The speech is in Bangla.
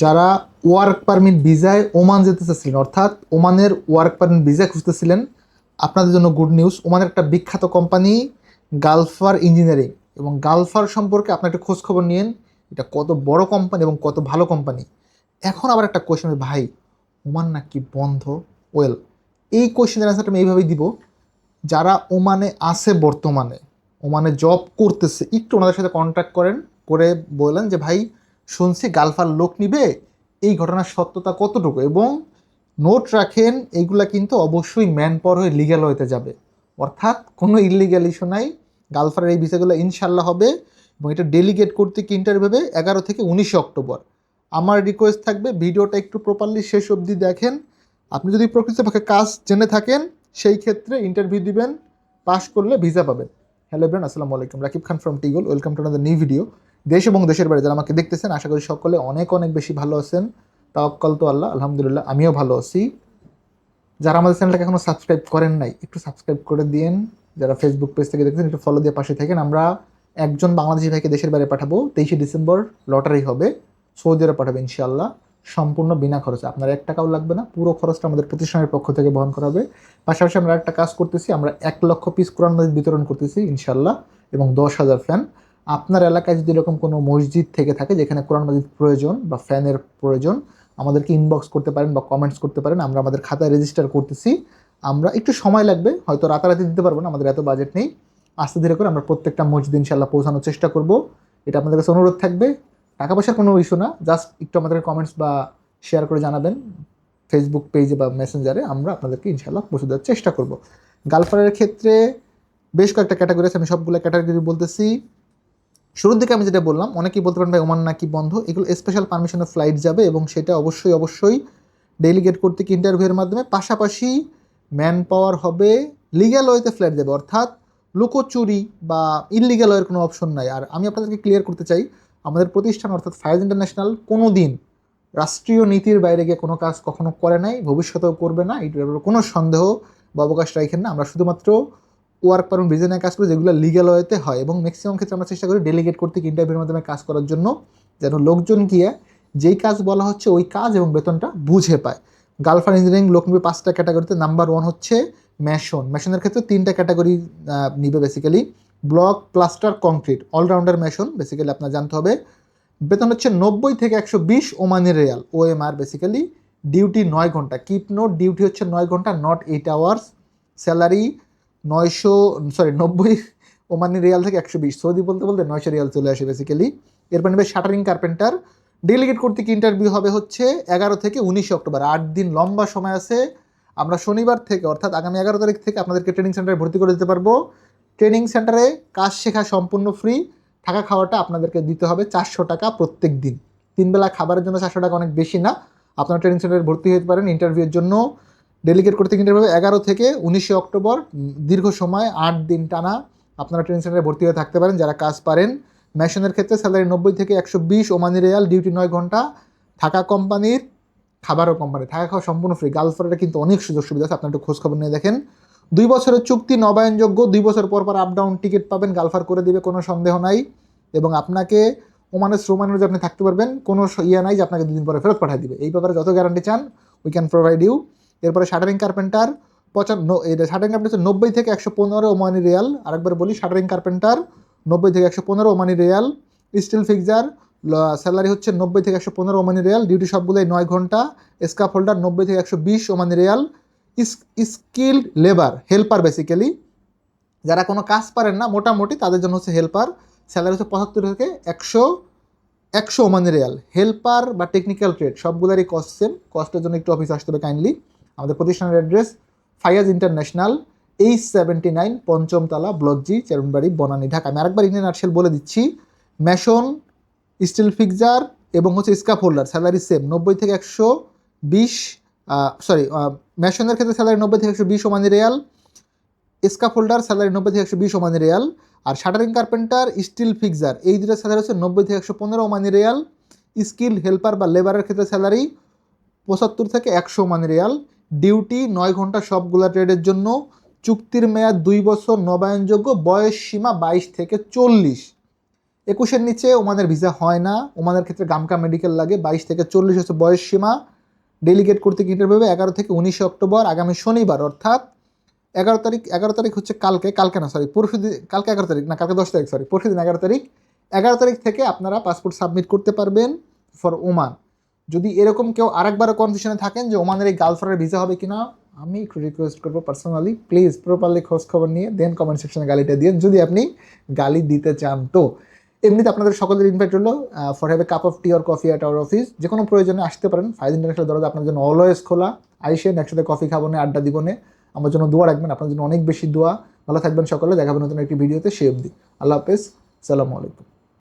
যারা ওয়ার্ক পারমিট ভিসায় ওমান যেতে চাচ্ছিলেন, অর্থাৎ ওমানের ওয়ার্ক পারমিট ভিসা খুঁজতেছিলেন, আপনাদের জন্য গুড নিউজ ওমানের একটা বিখ্যাত কোম্পানি গালফার ইঞ্জিনিয়ারিং এবং গালফার সম্পর্কে আপনার একটা খোঁজ খবর নিয়েন, এটা কত বড় কোম্পানি এবং কত ভালো কোম্পানি এখন আবার একটা কোয়েশ্চেন ভাই, ওমান নাকি বন্ধ? ওয়েল এই কোয়েশ্চেনের অ্যান্সারটা আমি এইভাবেই দিব, যারা ওমানে আছে বর্তমানে, ওমানে জব করতেছে, একটু ওনাদের সাথে কন্ট্যাক্ট করেন, করে বললেন যে, ভাই শুনছি গালফার লোক নিবে, এই ঘটনার সত্যতা কতটুকু? এবং নোট রাখেন, এইগুলা কিন্তু অবশ্যই ম্যান পর হয়ে লিগ্যাল হইতে যাবে। অর্থাৎ কোনো ইলিগ্যাল ইস্যু নাই, গালফারের এই বিষয়গুলো ইনশাল্লাহ হবে, এবং এটা ডেলিগেট করতে কি ইন্টারভিউ হবে এগারো থেকে উনিশে অক্টোবর। আমার রিকোয়েস্ট থাকবে, ভিডিওটা একটু প্রপারলি শেষ অবধি দেখেন। আপনি যদি প্রকৃতপক্ষে কাজ জেনে থাকেন, সেই ক্ষেত্রে ইন্টারভিউ দিবেন পাশ করলে ভিসা পাবেন। হ্যালো ব্রেন আসসালামু আলাইকুম। Rakib Khan from টিগল welcome to another new video দেশ এবং দেশের বাইরে যারা আমাকে দেখতেছেন, আশা করি সকলে অনেক অনেক বেশি ভালো আছেন। তাওয়াক্কাল তো আল্লাহ, আলহামদুলিল্লাহ, আমিও ভালো আছি। যারা আমাদের চ্যানেলটাকে এখনও সাবস্ক্রাইব করেন নাই, একটু সাবস্ক্রাইব করে দিন যারা ফেসবুক পেজ থেকে দেখছেন একটু ফলো দিয়ে পাশে থাকেন। আমরা একজন বাংলাদেশি ভাইকে দেশের বাইরে পাঠাবো, তেইশে ডিসেম্বর লটারি হবে, সৌদি আরব পাঠাবে ইনশাআল্লাহ। সম্পূর্ণ বিনা খরচে। আপনার এক টাকাও লাগবে না, পুরো খরচটা আমাদের প্রতিষ্ঠানের পক্ষ থেকে বহন করা হবে। পাশাপাশি আমরা একটা কাজ করতেছি, আমরা এক লক্ষ পিস কোরআন মসজিদ বিতরণ করতেছি ইনশাল্লাহ এবং দশ হাজার ফ্যান আপনার এলাকায় যদি এরকম কোনো মসজিদ থেকে থাকে যেখানে কোরআন মসজিদ প্রয়োজন বা ফ্যানের প্রয়োজন, আমাদেরকে ইনবক্স করতে পারেন বা কমেন্টস করতে পারেন, আমরা আমাদের খাতায় রেজিস্টার করতেছি। আমরা একটু সময় লাগবে, হয়তো রাতারাতি দিতে পারব না, আমাদের এত বাজেট নেই। আস্তে ধীরে করে আমরা প্রত্যেকটা মসজিদ ইনশাল্লাহ পৌঁছানোর চেষ্টা করব। এটা আপনাদের কাছে অনুরোধ থাকবে। টাকা পয়সার কোনো ইস্যু না জাস্ট একটু আমাদের কমেন্টস বা শেয়ার করে জানাবেন। ফেসবুক পেজে বা মেসেঞ্জারে আমরা আপনাদেরকে ইনশাল্লাহ পৌঁছে দেওয়ার চেষ্টা করব। গালফারের ক্ষেত্রে বেশ কয়েকটা ক্যাটাগরি আছে, আমি সবগুলো ক্যাটাগরি বলতেছি। শুরুর দিকে আমি যেটা বললাম, অনেকেই বলতে পারেন, ভাই, ওমান নাকি বন্ধ? এগুলো স্পেশাল পারমিশনে ফ্লাইট যাবে এবং সেটা অবশ্যই অবশ্যই ডেলিগেট করতে ইন্টারভিউয়ের মাধ্যমে। পাশাপাশি ম্যান পাওয়ার হবে লিগ্যাল ওয়েতে ফ্লাইট দেবে অর্থাৎ লুকোচুরি বা ইলিগ্যাল ওয়ের কোনো অপশন নাই। আর আমি আপনাদেরকে ক্লিয়ার করতে চাই, আমাদের প্রতিষ্ঠান, অর্থাৎ ফায়াজ ইন্টারন্যাশনাল কোনো দিন রাষ্ট্রীয় নীতির বাইরে গিয়ে কোনো কাজ কখনো করে নাই, ভবিষ্যতেও করবে না, এটার কোনো সন্দেহ বা অবকাশ রাখেন না। আমরা শুধুমাত্র ওয়ার্ক পারমিট ভিজনের কাজ করি যেগুলো লিগ্যাল ওয়েতে হয় এবং ম্যাক্সিমাম ক্ষেত্রে আমরা চেষ্টা করি ডেলিগেট করতে ইন্টারভিউর মাধ্যমে কাজ করার জন্য, যেন লোকজন গিয়ে যেই কাজ বলা হচ্ছে ওই কাজ এবং বেতনটা বুঝে পায়। গালফার ইঞ্জিনিয়ারিং লোক নিবে পাঁচটা ক্যাটাগরিতে নাম্বার ওয়ান হচ্ছে ম্যাশন ম্যাশনের ক্ষেত্রে তিনটা ক্যাটাগরি নিবে basically block plaster concrete allrounder mason basically আপনার জানতে হবে। বেতন হচ্ছে নব্বই থেকে একশো বিশ Omani rial OMR basically duty নয় ঘণ্টা। কিপ নোট ডিউটি হচ্ছে নয় ঘণ্টা নট এইট আওয়ার্স স্যালারি নয়শো সরি নব্বই ওমানি রিয়াল থেকে একশো বিশ। সৌদি বলতে বলতে নয়শো রিয়াল চলে আসে বেসিক্যালি এরপর নেবে শাটারিং কার্পেন্টার ডেলিগেট করতে কি ইন্টারভিউ হবে হচ্ছে এগারো থেকে উনিশে অক্টোবর। আট দিন লম্বা সময় আছে। আমরা শনিবার থেকে, অর্থাৎ আগামী এগারো তারিখ থেকে আপনাদেরকে ট্রেনিং সেন্টারে ভর্তি করে দিতে পারব। ট্রেনিং সেন্টারে কাজ শেখা সম্পূর্ণ ফ্রি থাকা খাওয়াটা আপনাদেরকে দিতে হবে চারশো টাকা প্রত্যেক দিন। তিনবেলা খাবারের জন্য চারশো টাকা অনেক বেশি না। আপনারা ট্রেনিং সেন্টারে ভর্তি হতে পারেন ইন্টারভিউর জন্য। ডেলিগেট করতে ইন্টারভিউ এগারো থেকে উনিশে অক্টোবর দীর্ঘ সময়, আট দিন টানা। আপনারা ট্রেনিং সেন্টারে ভর্তি হয়ে থাকতে পারেন, যারা কাজ পারেন। ম্যাশনের ক্ষেত্রে স্যালারি নব্বই থেকে একশো বিশ ওমানি রিয়াল ডিউটি নয় ঘণ্টা। থাকা কোম্পানির খাবারও কোম্পানি থাকা খাওয়া সম্পূর্ণ ফ্রি গার্লফ্রেন্ডে কিন্তু অনেক সুযোগ সুবিধা আছে, আপনার একটু খোঁজখবর নিয়ে দেখেন। দুই বছরের চুক্তি নবায়নযোগ্য, দুই বছর পর পর আপ ডাউন টিকিট পাবেন গালফার করে দিবে, কোনো সন্দেহ নাই। এবং আপনাকে ওমানের শ্রমানের যে আপনি থাকতে পারবেন, কোনো ইয়ে নাই যে আপনাকে দুদিন পরে ফেরত পাঠিয়ে দিবে। এই ব্যাপারে যত গ্যারান্টি চান উই ক্যান প্রোভাইড ইউ এরপরে শাটারিং কার্পেন্টার পঁচান্ন এটা শাটারিং কার্পেন্টার হচ্ছে নব্বই থেকে একশো পনেরো ওমানি রিয়াল। আরেকবার বলি, শাটারিং কার্পেন্টার, নব্বই থেকে একশো পনেরো Omani rial. Steel fixer salary হচ্ছে নব্বই থেকে একশো পনেরো ওমানি রিয়াল। ডিউটি সবগুলোই নয় ঘণ্টা। স্কাফ হোল্ডার নব্বই থেকে একশো বিশ Omani rial. Skilled labour, helper basically. যারা কোনো কাজ পারেন না, মোটামুটি তাদের জন্য হচ্ছে হেল্পার। স্যালারি হচ্ছে পঁচাত্তর থেকে একশো একশো ওমানি রিয়াল। হেল্পার বা টেকনিক্যাল ট্রেড, সবগুলোরই কস্ট সেম। কস্টের জন্য একটু অফিস আসতে হবে কাইন্ডলি। আমাদের প্রতিষ্ঠানের address Fayaz international H seventy nine পঞ্চমতলা block G, চেরুনবাড়ি, বনানী, ঢাকা। আমি আরেকবার ইন্ডিয়ান আর্টসেল বলে দিচ্ছি, ম্যাশন, স্টিল ফিক্সার এবং হচ্ছে স্কাপ হোল্ডার, স্যালারি সেম, নব্বই থেকে একশো বিশ সরি ম্যাশনের ক্ষেত্রে স্যালারি নব্বই থেকে একশো বিশ Omani rial scaffold holder salary নব্বই থেকে একশো বিশ ওমানি রিয়াল, আর শাটারিং কার্পেন্টার, স্টিল ফিক্সার, এই দুটো স্যালারি হচ্ছে নব্বই থেকে একশো পনেরো ওমানি রিয়াল, স্কিল হেল্পার বা লেবারের ক্ষেত্রে স্যালারি পঁচাত্তর থেকে একশো ওমানি রিয়াল ডিউটি নয় ঘণ্টা সবগুলা ট্রেডের জন্য। চুক্তির মেয়াদ দুই বছর, নবায়নযোগ্য, বয়স সীমা বাইশ থেকে চল্লিশ। একুশের নিচে ওমানের ভিসা হয় না। ওমানের ক্ষেত্রে গামকা মেডিকেল লাগে, বাইশ থেকে চল্লিশ হচ্ছে বয়স সীমা। ডেলিগেট করতে ইন্টারভিউ হবে এগারো থেকে উনিশে অক্টোবর, আগামী শনিবার, অর্থাৎ এগারো তারিখ এগারো তারিখ হচ্ছে কালকে কালকে না সরি পরশু দিন, কালকে এগারো তারিখ, না, কালকে দশ তারিখ সরি পরশু দিন এগারো তারিখ। এগারো তারিখ থেকে আপনারা পাসপোর্ট সাবমিট করতে পারবেন ফর ওমান। যদি এরকম কেউ আরেকবারও কনফিউশনে থাকেন যে ওমানের এই গার্লফ্রেন্ডের ভিসা হবে কিনা, আমি একটু রিকোয়েস্ট করব পার্সোনালি প্লিজ প্রপারলি খোঁজ খবর নিয়ে দেন কমেন্ট সেকশনে গালিটা দিয়ে যদি আপনি গালি দিতে চান তো। এমনিতে আপনাদের সকলের ইনভাইট হলো for have a cup of tea or coffee at our office যে কোনো প্রয়োজনে আসতে পারেন। ফাইভ ইন্টারন্যাশনাল দরজা আপনার জন্য অলওয়েজ খোলা। আইসেন একসাথে কফি খাব না আড্ডা দিব না আমার জন্য দোয়া রাখবেন। আপনার জন্য অনেক বেশি দোয়া। ভালো থাকবেন সকলে। দেখাবেন নতুন একটি ভিডিওতে সে অবধি। আল্লাহ হাফেজ। সালামু আলাইকুম।